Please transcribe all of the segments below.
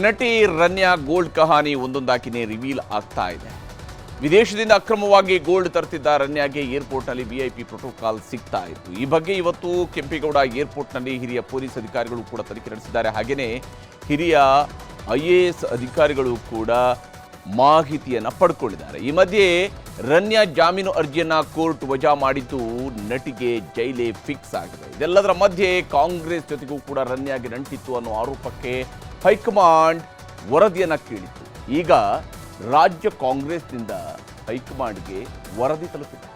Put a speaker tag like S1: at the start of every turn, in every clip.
S1: ನಟಿ ರನ್ಯಾ ಗೋಲ್ಡ್ ಕಹಾನಿ ಒಂದೊಂದಾಕಿನೇ ರಿವೀಲ್ ಆಗ್ತಾ ಇದೆ. ವಿದೇಶದಿಂದ ಅಕ್ರಮವಾಗಿ ಗೋಲ್ಡ್ ತರ್ತಿದ್ದ ರನ್ಯಾಗೆ ಏರ್ಪೋರ್ಟ್ನಲ್ಲಿ ವಿಐಪಿ ಪ್ರೋಟೋಕಾಲ್ ಸಿಗ್ತಾ ಇತ್ತು. ಈ ಬಗ್ಗೆ ಇವತ್ತು ಕೆಂಪೇಗೌಡ ಏರ್ಪೋರ್ಟ್ನಲ್ಲಿ ಹಿರಿಯ ಪೊಲೀಸ್ ಅಧಿಕಾರಿಗಳು ಕೂಡ ತನಿಖೆ ನಡೆಸಿದ್ದಾರೆ. ಹಾಗೆಯೇ ಹಿರಿಯ ಐ ಎ ಎಸ್ ಅಧಿಕಾರಿಗಳು ಕೂಡ ಮಾಹಿತಿಯನ್ನು ಪಡ್ಕೊಂಡಿದ್ದಾರೆ. ಈ ಮಧ್ಯೆ ರನ್ಯಾ ಜಾಮೀನು ಅರ್ಜಿಯನ್ನು ಕೋರ್ಟ್ ವಜಾ ಮಾಡಿದ್ದು ನಟಿಗೆ ಜೈಲೇ ಫಿಕ್ಸ್ ಆಗಿದೆ. ಇದೆಲ್ಲದರ ಮಧ್ಯೆ ಕಾಂಗ್ರೆಸ್ ಜೊತೆಗೂ ಕೂಡ ರನ್ಯಾಗೆ ನಂಟಿತ್ತು ಅನ್ನೋ ಆರೋಪಕ್ಕೆ ಹೈಕಮಾಂಡ್ ವರದಿಯನ್ನು ಕೇಳಿತ್ತು. ಈಗ ರಾಜ್ಯ ಕಾಂಗ್ರೆಸ್ನಿಂದ ಹೈಕಮಾಂಡ್ಗೆ ವರದಿ ತಲುಪಿದೆ.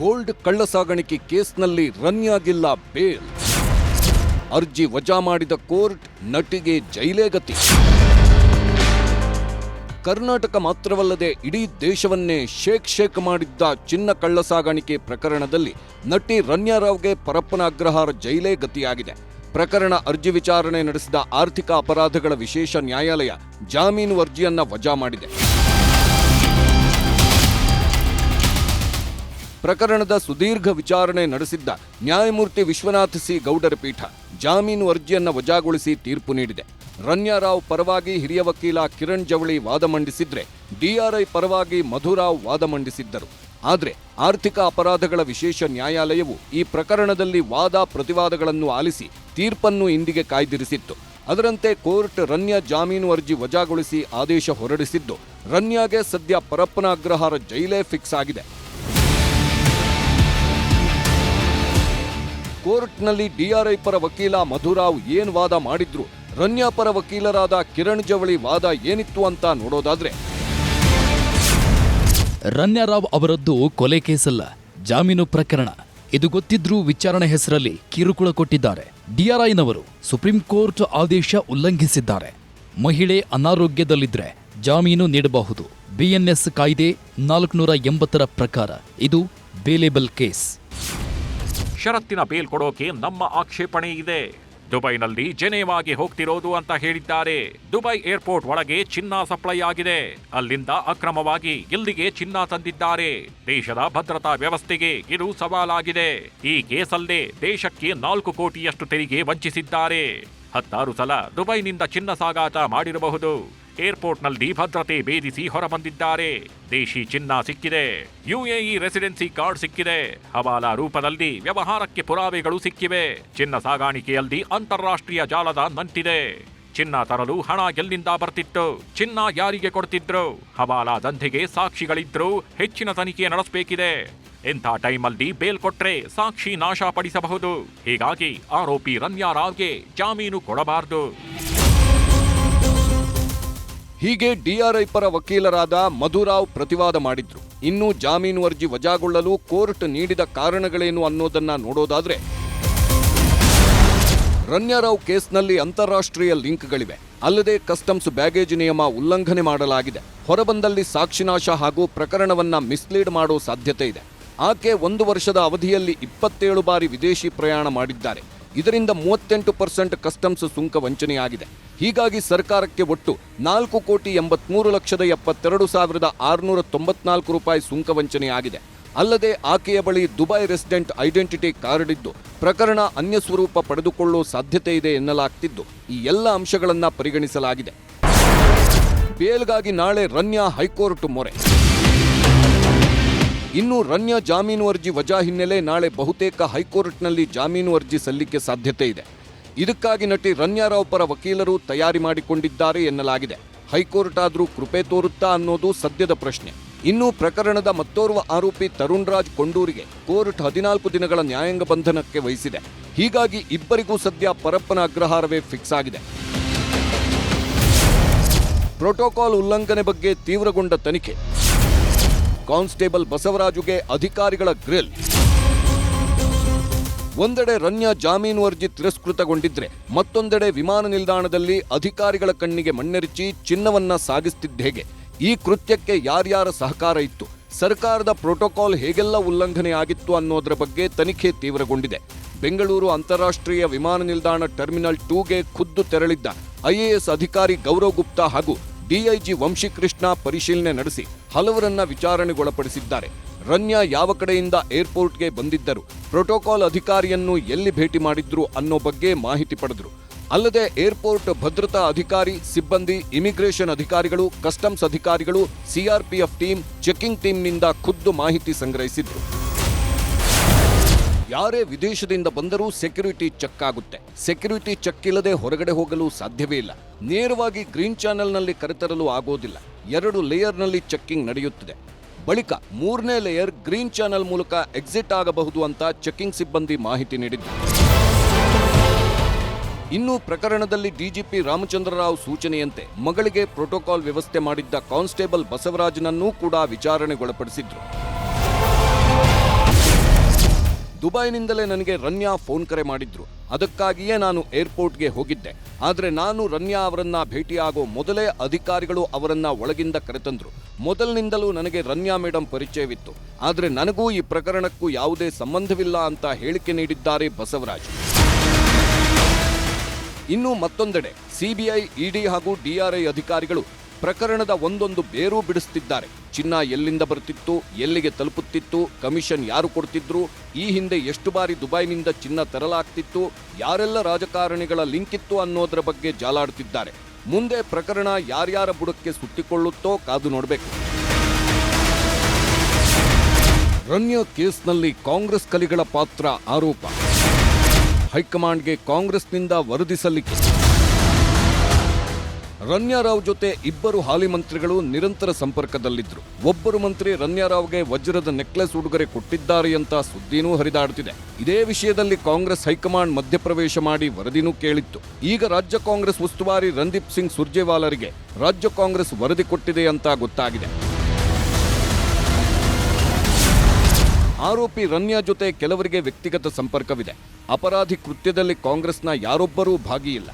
S2: ಗೋಲ್ಡ್ ಕಳ್ಳಸಾಗಣಿಕೆ ಕೇಸ್ನಲ್ಲಿ ರನ್ಯಾಗಿಲ್ಲ ಬೇಲ್. ಅರ್ಜಿ ವಜಾ ಮಾಡಿದ ಕೋರ್ಟ್ ನಟಿಗೆ ಜೈಲೇ ಗತಿ. ಕರ್ನಾಟಕ ಮಾತ್ರವಲ್ಲದೆ ಇಡೀ ದೇಶವನ್ನೇ ಶೇಕ್ ಶೇಕ್ ಮಾಡಿದ್ದ ಚಿನ್ನ ಕಳ್ಳಸಾಗಣಿಕೆ ಪ್ರಕರಣದಲ್ಲಿ ನಟಿ ರನ್ಯಾರಾವ್ಗೆ ಪರಪ್ಪನ ಅಗ್ರಹಾರ ಜೈಲೇ ಗತಿಯಾಗಿದೆ. ಪ್ರಕರಣ ಅರ್ಜಿ ವಿಚಾರಣೆ ನಡೆಸಿದ ಆರ್ಥಿಕ ಅಪರಾಧಗಳ ವಿಶೇಷ ನ್ಯಾಯಾಲಯ ಜಾಮೀನು ಅರ್ಜಿಯನ್ನ ವಜಾ ಮಾಡಿದೆ. ಪ್ರಕರಣದ ಸುದೀರ್ಘ ವಿಚಾರಣೆ ನಡೆಸಿದ್ದ ನ್ಯಾಯಮೂರ್ತಿ ವಿಶ್ವನಾಥ್ ಸಿ ಗೌಡರ ಪೀಠ ಜಾಮೀನು ಅರ್ಜಿಯನ್ನ ವಜಾಗೊಳಿಸಿ ತೀರ್ಪು ನೀಡಿದೆ. ರನ್ಯಾರಾವ್ ಪರವಾಗಿ ಹಿರಿಯ ವಕೀಲ ಕಿರಣ್ ಜವಳಿ ವಾದ ಮಂಡಿಸಿದ್ರೆ ಡಿಆರ್ಐ ಪರವಾಗಿ ಮಧುರಾವ್ ವಾದ ಮಂಡಿಸಿದ್ದರು. ಆದರೆ, ಆರ್ಥಿಕ ಅಪರಾಧಗಳ ವಿಶೇಷ ನ್ಯಾಯಾಲಯವು ಈ ಪ್ರಕರಣದಲ್ಲಿ ವಾದ ಪ್ರತಿವಾದಗಳನ್ನು ಆಲಿಸಿ ತೀರ್ಪನ್ನು ಇಂದಿಗೆ ಕಾಯ್ದಿರಿಸಿತ್ತು. ಅದರಂತೆ ಕೋರ್ಟ್ ರನ್ಯ ಜಾಮೀನು ಅರ್ಜಿ ವಜಾಗೊಳಿಸಿ ಆದೇಶ ಹೊರಡಿಸಿದ್ದು, ರನ್ಯಾಗೆ ಸದ್ಯ ಪರಪ್ಪನ ಅಗ್ರಹಾರ ಜೈಲೇ ಫಿಕ್ಸ್ ಆಗಿದೆ. ಕೋರ್ಟ್ನಲ್ಲಿ ಡಿಆರ್ಐ ಪರ ವಕೀಲ ಮಧುರಾವ್ ಏನು ವಾದ ಮಾಡಿದ್ರು ರನ್ಯಾ ಪರ ವಕೀಲರಾದ ಕಿರಣ್ ಜವಳಿ ವಾದ ಏನಿತ್ತು ಅಂತ ನೋಡೋದಾದ್ರೆ.
S3: ರನ್ಯಾರಾವ್ ಅವರದ್ದು ಕೊಲೆ ಕೇಸಲ್ಲ ಜಾಮೀನು ಪ್ರಕರಣ. ಇದು ಗೊತ್ತಿದ್ರೂ ವಿಚಾರಣೆ ಹೆಸರಲ್ಲಿ ಕಿರುಕುಳ ಕೊಟ್ಟಿದ್ದಾರೆ. ಡಿಆರ್ಐನವರು ಸುಪ್ರೀಂ ಕೋರ್ಟ್ ಆದೇಶ ಉಲ್ಲಂಘಿಸಿದ್ದಾರೆ. ಮಹಿಳೆ ಅನಾರೋಗ್ಯದಲ್ಲಿದ್ರೆ ಜಾಮೀನು ನೀಡಬಹುದು. ಬಿಎನ್ಎಸ್ ಕಾಯ್ದೆ ನಾಲ್ಕುನೂರ ಎಂಬತ್ತರ ಪ್ರಕಾರ. ಇದು ಬೇಲೇಬಲ್ ಕೇಸ್.
S4: ಷರತ್ತಿನ ಬೇಲ್ ಕೊಡೋಕೆ ನಮ್ಮ ಆಕ್ಷೇಪಣೆ ಇದೆ. ದುಬೈನಲ್ಲಿ ಜೆನೇವಾಗೆ ಹೋಗ್ತಿರೋದು ಅಂತ ಹೇಳಿದ್ದಾರೆ. ದುಬೈ ಏರ್ಪೋರ್ಟ್ ಒಳಗೆ ಚಿನ್ನ ಸಪ್ಲೈ ಆಗಿದೆ. ಅಲ್ಲಿಂದ ಅಕ್ರಮವಾಗಿ ಇಲ್ಲಿಗೆ ಚಿನ್ನ ತಂದಿದ್ದಾರೆ. ದೇಶದ ಭದ್ರತಾ ವ್ಯವಸ್ಥೆಗೆ ಇದು ಸವಾಲಾಗಿದೆ. ಈ ಕೇಸಲ್ಲೇ ದೇಶಕ್ಕೆ ನಾಲ್ಕು ಕೋಟಿಯಷ್ಟು ತೆರಿಗೆ ವಂಚಿಸಿದ್ದಾರೆ. ಹತ್ತಾರು ಸಲ ದುಬೈನಿಂದ ಚಿನ್ನ ಸಾಗಾಟ ಮಾಡಿರಬಹುದು. ಏರ್ಪೋರ್ಟ್ನಲ್ಲಿ ಭದ್ರತೆ ಭೇದಿಸಿ ಹೊರಬಂದಿದ್ದಾರೆ. ದೇಶಿ ಚಿನ್ನ ಸಿಕ್ಕಿದೆ. ಯುಎಇ ರೆಸಿಡೆನ್ಸಿ ಕಾರ್ಡ್ ಸಿಕ್ಕಿದೆ. ಹವಾಲಾ ರೂಪದಲ್ಲಿ ವ್ಯವಹಾರಕ್ಕೆ ಪುರಾವೆಗಳು ಸಿಕ್ಕಿವೆ. ಚಿನ್ನ ಸಾಗಾಣಿಕೆಯಲ್ಲಿ ಅಂತಾರಾಷ್ಟ್ರೀಯ ಜಾಲದ ನಂಟಿದೆ. ಚಿನ್ನ ತರಲು ಹಣ ಎಲ್ಲಿಂದ ಬರ್ತಿತ್ತು? ಚಿನ್ನ ಯಾರಿಗೆ ಕೊಡ್ತಿದ್ರು? ಹವಾಲಾ ದಂಧೆಗೆ ಸಾಕ್ಷಿಗಳಿದ್ರು ಹೆಚ್ಚಿನ ತನಿಖೆ ನಡೆಸಬೇಕಿದೆ. ಇಂಥ ಟೈಮಲ್ಲಿ ಬೇಲ್ ಕೊಟ್ರೆ ಸಾಕ್ಷಿ ನಾಶ ಪಡಿಸಬಹುದು? ಹೀಗಾಗಿ ಆರೋಪಿ ರನ್ಯಾರಾವ್ಗೆ ಜಾಮೀನು ಕೊಡಬಾರದು.
S2: ಹೀಗೆ ಡಿಆರ್ಐ ಪರ ವಕೀಲರಾದ ಮಧುರಾವ್ ಪ್ರತಿವಾದ ಮಾಡಿದ್ರು. ಇನ್ನು ಜಾಮೀನು ಅರ್ಜಿ ವಜಾಗೊಳ್ಳಲು ಕೋರ್ಟ್ ನೀಡಿದ ಕಾರಣಗಳೇನು ಅನ್ನೋದನ್ನ ನೋಡೋದಾದ್ರೆ ರಣ್ಯರಾವ್ ಕೇಸ್ನಲ್ಲಿ ಅಂತಾರಾಷ್ಟ್ರೀಯ ಲಿಂಕ್ಗಳಿವೆ. ಅಲ್ಲದೆ ಕಸ್ಟಮ್ಸ್ ಬ್ಯಾಗೇಜ್ ನಿಯಮ ಉಲ್ಲಂಘನೆ ಮಾಡಲಾಗಿದೆ. ಹೊರಬಂದಲ್ಲಿ ಸಾಕ್ಷಿನಾಶ ಹಾಗೂ ಪ್ರಕರಣವನ್ನ ಮಿಸ್ಲೀಡ್ ಮಾಡೋ ಸಾಧ್ಯತೆ ಇದೆ. ಆಕೆ ಒಂದು ವರ್ಷದ ಅವಧಿಯಲ್ಲಿ ಇಪ್ಪತ್ತೇಳು ಬಾರಿ ವಿದೇಶಿ ಪ್ರಯಾಣ ಮಾಡಿದ್ದಾರೆ. ಇದರಿಂದ ಮೂವತ್ತೆಂಟು ಪರ್ಸೆಂಟ್ ಕಸ್ಟಮ್ಸ್ ಸುಂಕ ವಂಚನೆಯಾಗಿದೆ. ಹೀಗಾಗಿ ಸರ್ಕಾರಕ್ಕೆ ಒಟ್ಟು ನಾಲ್ಕು ಕೋಟಿ ಎಂಬತ್ಮೂರು ಲಕ್ಷದ ಎಪ್ಪತ್ತೆರಡು ಸಾವಿರದ ಆರುನೂರ ತೊಂಬತ್ನಾಲ್ಕು ರೂಪಾಯಿ ಸುಂಕ ವಂಚನೆಯಾಗಿದೆ ಅಲ್ಲದೆ ಆಕೆಯ ಬಳಿ ದುಬೈ ರೆಸಿಡೆಂಟ್ ಐಡೆಂಟಿಟಿ ಕಾರ್ಡ್ ಇದ್ದು, ಪ್ರಕರಣ ಅನ್ಯ ಸ್ವರೂಪ ಪಡೆದುಕೊಳ್ಳುವ ಸಾಧ್ಯತೆ ಇದೆ ಎನ್ನಲಾಗ್ತಿದ್ದು, ಈ ಎಲ್ಲ ಅಂಶಗಳನ್ನು ಪರಿಗಣಿಸಲಾಗಿದೆ. ಬೇಲ್ಗಾಗಿ ನಾಳೆ ರನ್ಯಾ ಹೈಕೋರ್ಟ್ ಮೊರೆ. ಇನ್ನು ರನ್ಯಾ ಜಾಮೀನು ಅರ್ಜಿ ವಜಾ ಹಿನ್ನೆಲೆ ನಾಳೆ ಬಹುತೇಕ ಹೈಕೋರ್ಟ್ನಲ್ಲಿ ಜಾಮೀನು ಅರ್ಜಿ ಸಲ್ಲಿಕೆ ಸಾಧ್ಯತೆ ಇದೆ. ಇದಕ್ಕಾಗಿ ನಟಿ ರನ್ಯಾರಾವ್ ಪರ ವಕೀಲರು ತಯಾರಿ ಮಾಡಿಕೊಂಡಿದ್ದಾರೆ ಎನ್ನಲಾಗಿದೆ. ಹೈಕೋರ್ಟ್ ಆದರೂ ಕೃಪೆ ತೋರುತ್ತಾ ಅನ್ನೋದು ಸದ್ಯದ ಪ್ರಶ್ನೆ. ಇನ್ನು ಪ್ರಕರಣದ ಮತ್ತೋರ್ವ ಆರೋಪಿ ತರುಣ್ ರಾಜ್ ಕೊಂಡೂರಿಗೆ ಕೋರ್ಟ್ ಹದಿನಾಲ್ಕು ದಿನಗಳ ನ್ಯಾಯಾಂಗ ಬಂಧನಕ್ಕೆ ವಹಿಸಿದೆ. ಹೀಗಾಗಿ ಇಬ್ಬರಿಗೂ ಸದ್ಯ ಪರಪ್ಪನ ಅಗ್ರಹಾರವೇ ಫಿಕ್ಸ್ ಆಗಿದೆ. ಪ್ರೋಟೋಕಾಲ್ ಉಲ್ಲಂಘನೆ ಬಗ್ಗೆ ತೀವ್ರಗೊಂಡ ತನಿಖೆ. ಕಾನ್ಸ್ಟೇಬಲ್ ಬಸವರಾಜುಗೆ ಅಧಿಕಾರಿಗಳ ಗ್ರಿಲ್. ಒಂದೆಡೆ ರನ್ಯಾ ಜಾಮೀನು ಅರ್ಜಿ ತಿರಸ್ಕೃತಗೊಂಡಿದ್ರೆ ಮತ್ತೊಂದೆಡೆ ವಿಮಾನ ನಿಲ್ದಾಣದಲ್ಲಿ ಅಧಿಕಾರಿಗಳ ಕಣ್ಣಿಗೆ ಮಣ್ಣೆರಚಿ ಚಿನ್ನವನ್ನ ಸಾಗಿಸ್ತಿದ್ದ ಹೇಗೆ? ಈ ಕೃತ್ಯಕ್ಕೆ ಯಾರ್ಯಾರ ಸಹಕಾರ ಇತ್ತು? ಸರ್ಕಾರದ ಪ್ರೋಟೋಕಾಲ್ ಹೇಗೆಲ್ಲ ಉಲ್ಲಂಘನೆ ಆಗಿತ್ತು ಅನ್ನೋದರ ಬಗ್ಗೆ ತನಿಖೆ ತೀವ್ರಗೊಂಡಿದೆ. ಬೆಂಗಳೂರು ಅಂತಾರಾಷ್ಟ್ರೀಯ ವಿಮಾನ ನಿಲ್ದಾಣ ಟರ್ಮಿನಲ್ ಟೂಗೆ ಖುದ್ದು ತೆರಳಿದ್ದ ಐಎಎಸ್ ಅಧಿಕಾರಿ ಗೌರವ್ ಗುಪ್ತಾ ಹಾಗೂ ಡಿಐಜಿ ವಂಶಿಕೃಷ್ಣ ಪರಿಶೀಲನೆ ನಡೆಸಿ ಹಲವರನ್ನ ವಿಚಾರಣೆಗೊಳಪಡಿಸಿದ್ದಾರೆ. ರನ್ಯಾ ಯಾವ ಕಡೆಯಿಂದ ಏರ್ಪೋರ್ಟ್ಗೆ ಬಂದಿದ್ದರು, ಪ್ರೋಟೋಕಾಲ್ ಅಧಿಕಾರಿಯನ್ನು ಎಲ್ಲಿ ಭೇಟಿ ಮಾಡಿದ್ರು ಅನ್ನೋ ಬಗ್ಗೆ ಮಾಹಿತಿ ಪಡೆದರು. ಅಲ್ಲದೆ ಏರ್ಪೋರ್ಟ್ ಭದ್ರತಾ ಅಧಿಕಾರಿ, ಸಿಬ್ಬಂದಿ, ಇಮಿಗ್ರೇಷನ್ ಅಧಿಕಾರಿಗಳು, ಕಸ್ಟಮ್ಸ್ ಅಧಿಕಾರಿಗಳು, ಸಿಆರ್ಪಿಎಫ್ ಟೀಮ್, ಚೆಕಿಂಗ್ ಟೀಮ್ನಿಂದ ಖುದ್ದು ಮಾಹಿತಿ ಸಂಗ್ರಹಿಸಿದ್ರು. ಯಾರೇ ವಿದೇಶದಿಂದ ಬಂದರೂ ಸೆಕ್ಯೂರಿಟಿ ಚೆಕ್ ಆಗುತ್ತೆ. ಸೆಕ್ಯೂರಿಟಿ ಚೆಕ್ ಇಲ್ಲದೆ ಹೊರಗಡೆ ಹೋಗಲು ಸಾಧ್ಯವೇ ಇಲ್ಲ. ನೇರವಾಗಿ ಗ್ರೀನ್ ಚಾನೆಲ್ನಲ್ಲಿ ಕರೆತರಲು ಆಗೋದಿಲ್ಲ. ಎರಡು ಲೇಯರ್ನಲ್ಲಿ ಚೆಕ್ಕಿಂಗ್ ನಡೆಯುತ್ತದೆ. ಬಳಿಕ ಮೂರನೇ ಲೇಯರ್ ಗ್ರೀನ್ ಚಾನೆಲ್ ಮೂಲಕ ಎಕ್ಸಿಟ್ ಆಗಬಹುದು ಅಂತ ಚೆಕಿಂಗ್ ಸಿಬ್ಬಂದಿ ಮಾಹಿತಿ ನೀಡಿದ್ದು. ಇನ್ನು ಪ್ರಕರಣದಲ್ಲಿ ಡಿಜಿಪಿ ರಾಮಚಂದ್ರರಾವ್ ಸೂಚನೆಯಂತೆ ಮಗಳಿಗೆ ಪ್ರೋಟೋಕಾಲ್ ವ್ಯವಸ್ಥೆ ಮಾಡಿದ್ದ ಕಾನ್ಸ್ಟೇಬಲ್ ಬಸವರಾಜನನ್ನೂ ಕೂಡ ವಿಚಾರಣೆಗೊಳಪಡಿಸಿದ್ರು. ದುಬೈನಿಂದಲೇ ನನಗೆ ರನ್ಯಾ ಫೋನ್ ಕರೆ ಮಾಡಿದ್ರು. ಅದಕ್ಕಾಗಿಯೇ ನಾನು ಏರ್ಪೋರ್ಟ್ಗೆ ಹೋಗಿದ್ದೆ. ಆದರೆ ನಾನು ರನ್ಯಾ ಅವರನ್ನ ಭೇಟಿಯಾಗೋ ಮೊದಲೇ ಅಧಿಕಾರಿಗಳು ಅವರನ್ನ ಒಳಗಿಂದ ಕರೆತಂದ್ರು. ಮೊದಲಿನಿಂದಲೂ ನನಗೆ ರನ್ಯಾ ಮೇಡಂ ಪರಿಚಯವಿತ್ತು. ಆದರೆ ನನಗೂ ಈ ಪ್ರಕರಣಕ್ಕೂ ಯಾವುದೇ ಸಂಬಂಧವಿಲ್ಲ ಅಂತ ಹೇಳಿಕೆ ನೀಡಿದ್ದಾರೆ ಬಸವರಾಜ್. ಇನ್ನು ಮತ್ತೊಂದೆಡೆ, ಸಿಬಿಐ, ಇಡಿ ಹಾಗೂ ಡಿಆರ್ಐ ಅಧಿಕಾರಿಗಳು ಪ್ರಕರಣದ ಒಂದೊಂದು ಬೇರು ಬಿಡಿಸುತ್ತಿದ್ದಾರೆ ಚಿನ್ನ ಎಲ್ಲಿಂದ ಬರ್ತಿತ್ತು, ಎಲ್ಲಿಗೆ ತಲುಪುತ್ತಿತ್ತು, ಕಮಿಷನ್ ಯಾರು ಕೊಡ್ತಿದ್ರು, ಈ ಹಿಂದೆ ಎಷ್ಟು ಬಾರಿ ದುಬೈನಿಂದ ಚಿನ್ನ ತರಲಾಗ್ತಿತ್ತು, ಯಾರೆಲ್ಲ ರಾಜಕಾರಣಿಗಳ ಲಿಂಕ್ ಇತ್ತು ಅನ್ನೋದರ ಬಗ್ಗೆ ಜಾಲಾಡುತ್ತಿದ್ದಾರೆ ಮುಂದೆ ಪ್ರಕರಣ ಯಾರ್ಯಾರ ಬುಡಕ್ಕೆ ಸುತ್ತಿಕೊಳ್ಳುತ್ತೋ ಕಾದು ನೋಡಬೇಕು. ರಣ್ಯ ಕೇಸ್ನಲ್ಲಿ ಕಾಂಗ್ರೆಸ್ ಕಲಿಗಳ ಪಾತ್ರ ಆರೋಪ. ಹೈಕಮಾಂಡ್ಗೆ ಕಾಂಗ್ರೆಸ್ನಿಂದ ವರದಿ ಸಲ್ಲಿಕೆ. ರನ್ಯಾರಾವ್ ಜೊತೆ ಇಬ್ಬರು ಹಾಲಿ ಮಂತ್ರಿಗಳು ನಿರಂತರ ಸಂಪರ್ಕದಲ್ಲಿದ್ದರು ಒಬ್ಬರು ಮಂತ್ರಿ ರನ್ಯಾರಾವ್ಗೆ ವಜ್ರದ ನೆಕ್ಲೆಸ್ ಉಡುಗೊರೆ ಕೊಟ್ಟಿದ್ದಾರೆ ಅಂತ ಸುದ್ದಿನೂ ಹರಿದಾಡುತ್ತಿದೆ ಇದೇ ವಿಷಯದಲ್ಲಿ ಕಾಂಗ್ರೆಸ್ ಹೈಕಮಾಂಡ್ ಮಧ್ಯಪ್ರವೇಶ ಮಾಡಿ ವರದಿನೂ ಕೇಳಿತ್ತು. ಈಗ ರಾಜ್ಯ ಕಾಂಗ್ರೆಸ್ ಉಸ್ತುವಾರಿ ರಂದೀಪ್ ಸಿಂಗ್ ಸುರ್ಜೇವಾಲರಿಗೆ ರಾಜ್ಯ ಕಾಂಗ್ರೆಸ್ ವರದಿ ಕೊಟ್ಟಿದೆ ಅಂತ ಗೊತ್ತಾಗಿದೆ. ಆರೋಪಿ ರನ್ಯಾ ಜೊತೆ ಕೆಲವರಿಗೆ ವ್ಯಕ್ತಿಗತ ಸಂಪರ್ಕವಿದೆ. ಅಪರಾಧಿ ಕೃತ್ಯದಲ್ಲಿ ಕಾಂಗ್ರೆಸ್ನ ಯಾರೊಬ್ಬರೂ ಭಾಗಿಯಿಲ್ಲ.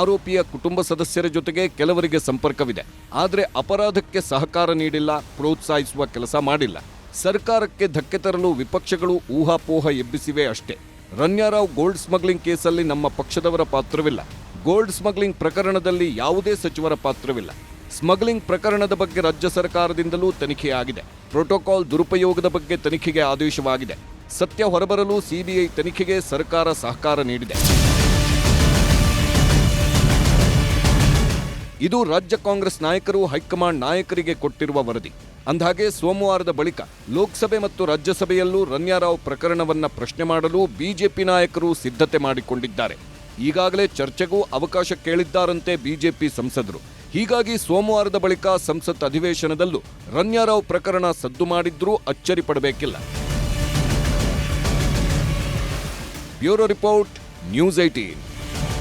S2: ಆರೋಪಿಯ ಕುಟುಂಬ ಸದಸ್ಯರ ಜೊತೆಗೆ ಕೆಲವರಿಗೆ ಸಂಪರ್ಕವಿದೆ. ಆದರೆ ಅಪರಾಧಕ್ಕೆ ಸಹಕಾರ ನೀಡಿಲ್ಲ, ಪ್ರೋತ್ಸಾಹಿಸುವ ಕೆಲಸ ಮಾಡಿಲ್ಲ. ಸರ್ಕಾರಕ್ಕೆ ಧಕ್ಕೆ ತರಲು ವಿಪಕ್ಷಗಳು ಊಹಾಪೋಹ ಎಬ್ಬಿಸಿವೆ ಅಷ್ಟೇ. ರನ್ಯಾರಾವ್ ಗೋಲ್ಡ್ ಸ್ಮಗ್ಲಿಂಗ್ ಕೇಸಲ್ಲಿ ನಮ್ಮ ಪಕ್ಷದವರ ಪಾತ್ರವಿಲ್ಲ. ಗೋಲ್ಡ್ ಸ್ಮಗ್ಲಿಂಗ್ ಪ್ರಕರಣದಲ್ಲಿ ಯಾವುದೇ ಸಚಿವರ ಪಾತ್ರವಿಲ್ಲ. ಸ್ಮಗ್ಲಿಂಗ್ ಪ್ರಕರಣದ ಬಗ್ಗೆ ರಾಜ್ಯ ಸರ್ಕಾರದಿಂದಲೂ ತನಿಖೆಯಾಗಿದೆ ಪ್ರೋಟೋಕಾಲ್ ದುರುಪಯೋಗದ ಬಗ್ಗೆ ತನಿಖೆಗೆ ಆದೇಶವಾಗಿದೆ. ಸತ್ಯ ಹೊರಬರಲು ಸಿಬಿಐ ತನಿಖೆಗೆ ಸರ್ಕಾರ ಸಹಕಾರ ನೀಡಿದೆ. ಇದು ರಾಜ್ಯ ಕಾಂಗ್ರೆಸ್ ನಾಯಕರು, ಹೈಕಮಾಂಡ್ ನಾಯಕರಿಗೆ ಕೊಟ್ಟಿರುವ ವರದಿ. ಅಂದಹಾಗೆ, ಸೋಮವಾರದ ಬಳಿಕ ಲೋಕಸಭೆ ಮತ್ತು ರಾಜ್ಯಸಭೆಯಲ್ಲೂ ರನ್ಯಾರಾವ್ ಪ್ರಕರಣವನ್ನ ಪ್ರಶ್ನೆ ಮಾಡಲು ಬಿಜೆಪಿ ನಾಯಕರು ಸಿದ್ಧತೆ ಮಾಡಿಕೊಂಡಿದ್ದಾರೆ. ಈಗಾಗಲೇ ಚರ್ಚೆಗೂ ಅವಕಾಶ ಕೇಳಿದ್ದಾರಂತೆ ಬಿಜೆಪಿ ಸಂಸದರು. ಹೀಗಾಗಿ ಸೋಮವಾರದ ಬಳಿಕ ಸಂಸತ್ ಅಧಿವೇಶನದಲ್ಲೂ ರನ್ಯಾರಾವ್ ಪ್ರಕರಣ ಸದ್ದು ಮಾಡಿದ್ರೂ ಅಚ್ಚರಿ ಪಡಬೇಕಿಲ್ಲ. Bureau report, news eighteen